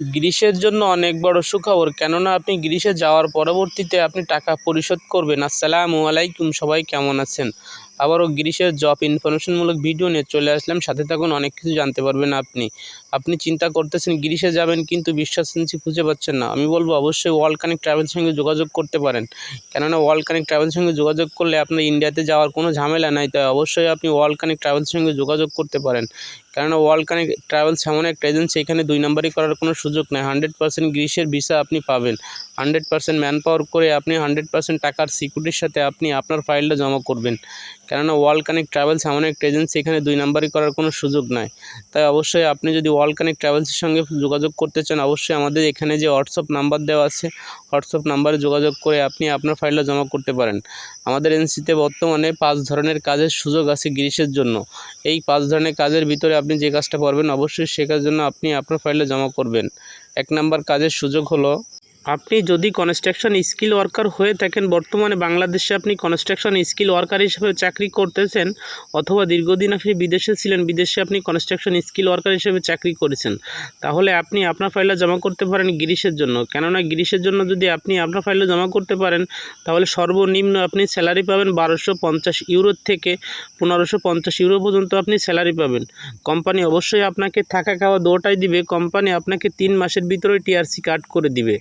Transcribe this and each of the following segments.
গ্রীষ্মের জন্য অনেক বড় সুখবর। কেননা আপনি গ্রীসে যাওয়ার পরবর্তীতে আপনি টাকা পরিশোধ করবেন। আসসালামু আলাইকুম, সবাই কেমন আছেন? আবারও গ্রীষ্মের জব ইনফরমেশনমূলক ভিডিও নিয়ে চলে আসলাম। সাথে থাকুন, অনেক কিছু জানতে পারবেন আপনি। আপনি চিন্তা করতেছেন গ্রীষ্মে যাবেন কিন্তু বিশ্বাস এজেন্সি খুঁজে পাচ্ছেন না। আমি বলব, অবশ্যই ওয়ার্ল্ড কানেক্ট ট্রাভেলের সঙ্গে যোগাযোগ করতে পারেন। কেননা ওয়ার্ল্ড কানেক্ট ট্রাভেলের সঙ্গে যোগাযোগ করলে আপনার ইন্ডিয়াতে যাওয়ার কোনো ঝামেলা নাই। তাই অবশ্যই আপনি ওয়ার্ল্ড কানেক্ট ট্রাভেলের সঙ্গে যোগাযোগ করতে পারেন। কেননা ওয়ার্ল্ড কানেক্ট ট্রাভেলস এমন একটা এজেন্সি এখানে দুই নম্বরই করার কোনো সুযোগ নেই। হান্ড্রেড পার্সেন্ট গ্রীষ্মের ভিসা আপনি পাবেন। হান্ড্রেড পার্সেন্ট ম্যান পাওয়ার করে আপনি হান্ড্রেড পার্সেন্ট টাকার সিকিউরিটির সাথে আপনি আপনার ফাইলটা জমা করবেন। কেননা ওয়ার্ল্ড কানেক্ট ট্রাভেলস এমন একটা এজেন্সি এখানে দুই নম্বরই করার কোনো সুযোগ নাই। তাই অবশ্যই আপনি যদি ওয়ার্ল্ড কানেক্ট ট্রাভেলসের সঙ্গে যোগাযোগ করতে চান, অবশ্যই আমাদের এখানে যে হোয়াটসঅ্যাপ নাম্বার দেওয়া আছে হোয়াটসঅ্যাপ নাম্বারে যোগাযোগ করে আপনি আপনার ফাইলটা জমা করতে পারেন। আমাদের এজেন্সিতে বর্তমানে পাঁচ ধরনের কাজের সুযোগ আছে গ্রীষ্মের জন্য। এই পাঁচ ধরনের কাজের ভিতরে আপনি যে কাজটা পারবেন, অবশ্যই সে কাজের জন্য আপনি আপনার ফাইলটা জমা করবেন। এক নাম্বার কাজের সুযোগ হলো আপনি যদি কনস্ট্রাকশন স্কিল ওয়ার্কার হয়ে থাকেন, বর্তমানে বাংলাদেশে আপনি কনস্ট্রাকশন স্কিল ওয়ার্কার হিসেবে চাকরি করতেছেন অথবা দীর্ঘদিন আপনি বিদেশে ছিলেন, বিদেশে আপনি কনস্ট্রাকশন স্কিল ওয়ার্কার হিসেবে চাকরি করেছেন, তাহলে আপনি আপনার ফাইলটা জমা করতে পারেন গ্রীষ্মের জন্য। কেননা গ্রীষ্মের জন্য যদি আপনি আপনার ফাইলটা জমা করতে পারেন, তাহলে সর্বনিম্ন আপনি স্যালারি পাবেন বারোশো পঞ্চাশ ইউরোর থেকে পনেরোশো পঞ্চাশ ইউরো পর্যন্ত আপনি স্যালারি পাবেন। কোম্পানি অবশ্যই আপনাকে থাকা খাওয়া দুটাই দিবে কোম্পানি আপনাকে তিন মাসের ভিতরে টিআরসি কাট করে দিবে।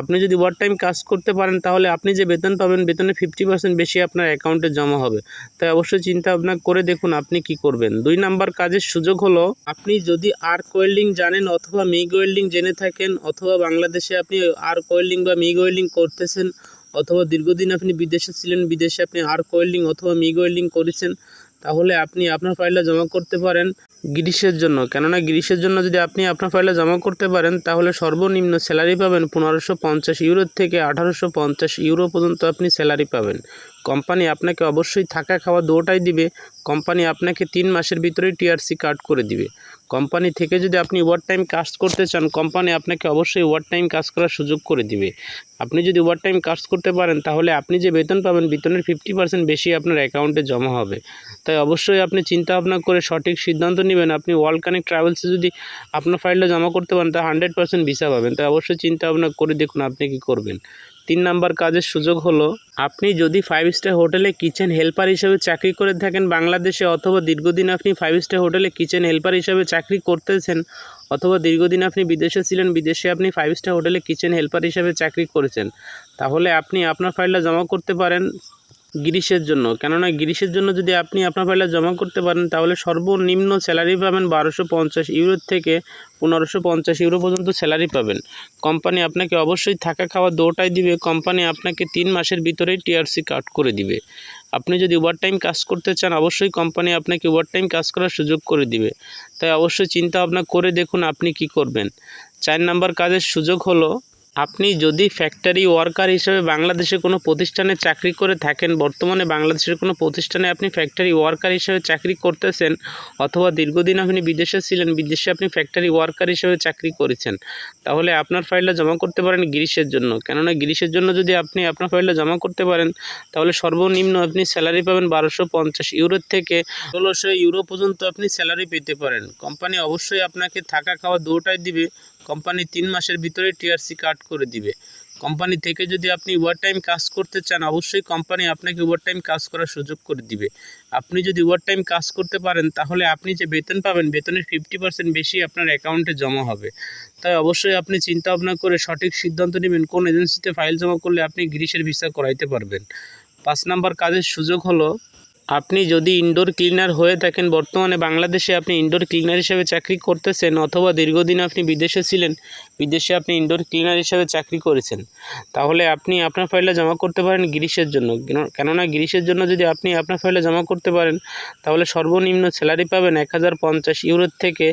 আপনি যদি ওয়ার টাইম কাজ করতে পারেন, তাহলে আপনি যে বেতন পাবেন বেতনের ফিফটি পার্সেন্ট বেশি আপনার অ্যাকাউন্টে জমা হবে। তাই অবশ্যই চিন্তা ভাবনা করে দেখুন আপনি কি করবেন। দুই নাম্বার কাজের সুযোগ হলো, আপনি যদি আর্ক ওয়েল্ডিং জানেন অথবা মিগ ওয়েল্ডিং জেনে থাকেন, অথবা বাংলাদেশে আপনি আর্ক ওয়েল্ডিং বা মিগ ওয়েল্ডিং করতেছেন, অথবা দীর্ঘদিন আপনি বিদেশে ছিলেন, বিদেশে আপনি আর্ক ওয়েল্ডিং অথবা মিগ ওয়েল্ডিং করেছেন তাহলে আপনি আপনার ফাইলটা জমা করতে পারেন গ্রীষ্মের জন্য। কেননা গ্রীষ্মের জন্য যদি আপনি আপনার ফাইলটা জমা করতে পারেন, তাহলে সর্বনিম্ন স্যালারি পাবেন পনেরোশো পঞ্চাশ ইউরো থেকে আঠারোশো পঞ্চাশ ইউরো পর্যন্ত আপনি স্যালারি পাবেন। কোম্পানি আপনাকে অবশ্যই থাকা খাওয়া দুটাই দিবে। কোম্পানি আপনাকে তিন মাসের ভিতরেই টিআরসি কার্ড করে দিবে। কোম্পানি থেকে যদি আপনি ওভার টাইম কাজ করতে চান, কোম্পানি আপনাকে অবশ্যই ওভার টাইম কাজ করার সুযোগ করে দিবে। আপনি যদি ওভার টাইম কাজ করতে পারেন, তাহলে আপনি যে বেতন পাবেন, বেতনের ফিফটি পার্সেন্ট বেশি আপনার অ্যাকাউন্টে জমা হবে। তাই অবশ্যই আপনি চিন্তা ভাবনা করে সঠিক সিদ্ধান্ত নেবেন। আপনি ওয়ার্ল্ড কানেক্ট ট্রাভেলসে যদি আপনার ফাইলটা জমা করতে পারেন তা হান্ড্রেড পার্সেন্ট ভিসা পাবেন। তাই অবশ্যই চিন্তা ভাবনা করে দেখুন আপনি কি করবেন। তিন নাম্বার কাজের সুযোগ হলো, আপনি যদি ফাইভ স্টার হোটেলে কিচেন হেল্পার হিসেবে চাকরি করে থাকেন বাংলাদেশে অথবা দীর্ঘদিন আপনি ফাইভ স্টার হোটেলে কিচেন হেল্পার হিসেবে চাকরি করতেছেন, অথবা দীর্ঘদিন আপনি বিদেশে ছিলেন, বিদেশে আপনি ফাইভ স্টার হোটেলে কিচেন হেল্পার হিসেবে চাকরি করেছেন, তাহলে আপনি আপনার ফাইলটা জমা করতে পারেন। গ্রীষ্মের জন্য। কেননা গ্রীষ্মের জন্য যদি আপনি আপনার ফাইলটা জমা করতে পারেন, তাহলে সর্বনিম্ন স্যালারি পাবেন বারোশো পঞ্চাশ ইউরো থেকে পনেরোশো পঞ্চাশ ইউরো পর্যন্ত স্যালারি পাবেন। কোম্পানি আপনাকে অবশ্যই থাকা খাওয়া দুটাই দিবে। কোম্পানি আপনাকে তিন মাসের ভিতরেই টিআরসি কাট করে দিবে। আপনি যদি ওভার টাইম কাজ করতে চান, অবশ্যই কোম্পানি আপনাকে ওভার টাইম কাজ করার সুযোগ করে দিবে। তাই অবশ্যই চিন্তা ভাবনা করে দেখুন আপনি কি করবেন। চার নাম্বার কাজের সুযোগ হলো আপনি যদি ফ্যাক্টরি ওয়ার্কার হিসেবে বাংলাদেশে কোনো প্রতিষ্ঠানে চাকরি করে থাকেন, বর্তমানে বাংলাদেশের কোনো প্রতিষ্ঠানে আপনি ফ্যাক্টরি ওয়ার্কার হিসেবে চাকরি করতেছেন অথবা দীর্ঘদিন আপনি বিদেশে ছিলেন, বিদেশে আপনি ফ্যাক্টরি ওয়ার্কার হিসেবে চাকরি করেছেন, তাহলে আপনার ফাইলটা জমা করতে পারেন গ্রীষ্মের জন্য। কেননা গ্রীষ্মের জন্য যদি আপনি আপনার ফাইলটা জমা করতে পারেন, তাহলে সর্বনিম্ন আপনি স্যালারি পাবেন বারোশো পঞ্চাশ ইউরোর থেকে ষোলোশো ইউরো পর্যন্ত আপনি স্যালারি পেতে পারেন। কোম্পানি অবশ্যই আপনাকে থাকা খাওয়া দুটাই দিবে কোম্পানি তিন মাসের ভিতরে টিআরসি কাট করে দিবে। কোম্পানি থেকে যদি আপনি ওভার টাইম কাজ করতে চান, অবশ্যই কোম্পানি আপনাকে ওভার টাইম কাজ করার সুযোগ করে দিবে। আপনি যদি ওভার টাইম কাজ করতে পারেন, তাহলে আপনি যে বেতন পাবেন, বেতনের ফিফটি পার্সেন্ট বেশি আপনার অ্যাকাউন্টে জমা হবে। তাই অবশ্যই আপনি চিন্তা ভাবনা করে সঠিক সিদ্ধান্ত নেবেন, কোন এজেন্সিতে ফাইল জমা করলে আপনি গ্রিসের ভিসা করাইতে পারবেন। পাঁচ নাম্বার কাজের সুযোগ হলো আপনি যদি ইনডোর ক্লিনার হয়ে থাকেন, বর্তমানে বাংলাদেশে আপনি ইনডোর ক্লিনার হিসেবে চাকরি করতেছেন অথবা দীর্ঘদিন আপনি বিদেশে ছিলেন, বিদেশে আপনি ইনডোর ক্লিনার হিসেবে চাকরি করেছেন, তাহলে আপনি আপনার ফাইলটা জমা করতে পারেন গ্রীষ্মের জন্য। কেননা গ্রীষ্মের জন্য যদি আপনি আপনার ফাইলটা জমা করতে পারেন, তাহলে সর্বনিম্ন স্যালারি পাবেন এক হাজার পঞ্চাশ ইউরোর থেকে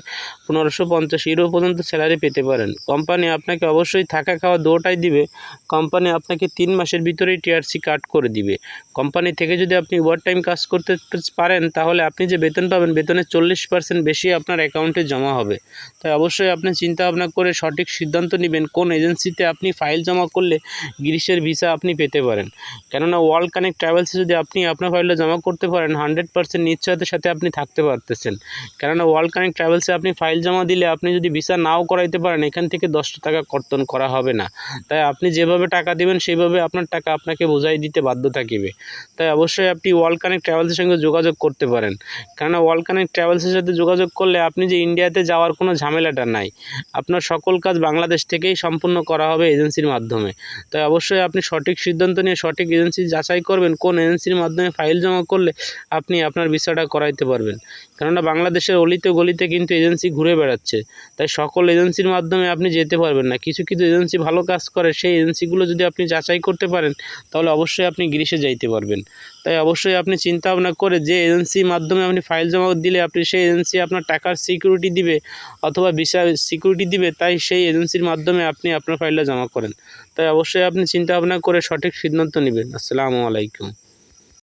পনেরোশো পঞ্চাশ ইউরো পর্যন্ত স্যালারি পেতে পারেন। কোম্পানি আপনাকে অবশ্যই থাকা খাওয়া দুটাই দিবে কোম্পানি আপনাকে তিন মাসের ভিতরেই টিআরসি কাট করে দিবে। কোম্পানি থেকে যদি আপনি ওভার টাইম কাজ করতে পারেন, তাহলে আপনি যে বেতন পাবেন, বেতনের চল্লিশ পার্সেন্ট বেশি আপনার অ্যাকাউন্টে জমা হবে। তাই অবশ্যই আপনি চিন্তা ভাবনা করে সঠিক সিদ্ধান্ত নেবেন, কোন এজেন্সিতে আপনি ফাইল জমা করলে গ্রিসের ভিসা আপনি পেতে পারেন। কেননা ওয়ার্ল্ড কানেক্ট ট্রাভেলসে যদি আপনি আপনার ফাইলটা জমা করতে পারেন, হান্ড্রেড পার্সেন্ট নিশ্চয়তার সাথে আপনি থাকতে পারতেছেন। কেননা ওয়ার্ল্ড কানেক্ট ট্রাভেলসে আপনি ফাইল জমা দিলে আপনি যদি ভিসা নাও করাইতে পারেন, এখান থেকে দশটা টাকা কর্তন করা হবে না। তাই আপনি যেভাবে টাকা দেবেন, সেইভাবে আপনার টাকা আপনাকে বোঝাই দিতে বাধ্য থাকিবে। তাই অবশ্যই আপনি ওয়ার্ল্ড কানেক্ট ট্রাভেলসের সঙ্গে যোগাযোগ করতে পারেন। কেননা ওয়ার্ল্ড কানেক্ট ট্রাভেলসের সাথে যোগাযোগ করলে আপনি যে ইন্ডিয়াতে যাওয়ার কোনো ঝামেলাটা নাই, আপনার সকল কাজ বাংলাদেশ থেকেই সম্পূর্ণ করা হবে এজেন্সির মাধ্যমে। তাই অবশ্যই আপনি সঠিক সিদ্ধান্ত নিয়ে সঠিক এজেন্সি যাচাই করবেন, কোন এজেন্সির মাধ্যমে ফাইল জমা করলে আপনি আপনার ভিসাটা করাইতে পারবেন। কেননা বাংলাদেশের অলিতে গলিতে কিন্তু এজেন্সি ঘুরে বেড়াচ্ছে। তাই সকল এজেন্সির মাধ্যমে আপনি যেতে পারবেন না। কিছু কিছু এজেন্সি ভালো কাজ করে, সেই এজেন্সিগুলো যদি আপনি যাচাই করতে পারেন, তাহলে অবশ্যই আপনি গ্রিসে যাইতে পারবেন। তাই অবশ্যই আপনি চিন্তা ভাবনা করে যে এজেন্সির মাধ্যমে আপনি ফাইল জমা দিলে আপনি সেই এজেন্সি আপনার টাকার সিকিউরিটি দিবে অথবা বিশাল সিকিউরিটি দিবে, তাই সেই এজেন্সির মাধ্যমে আপনি আপনার ফাইলটা জমা করেন। তাই অবশ্যই আপনি চিন্তা ভাবনা করে সঠিক সিদ্ধান্ত নেবেন। আসসালামু আলাইকুম।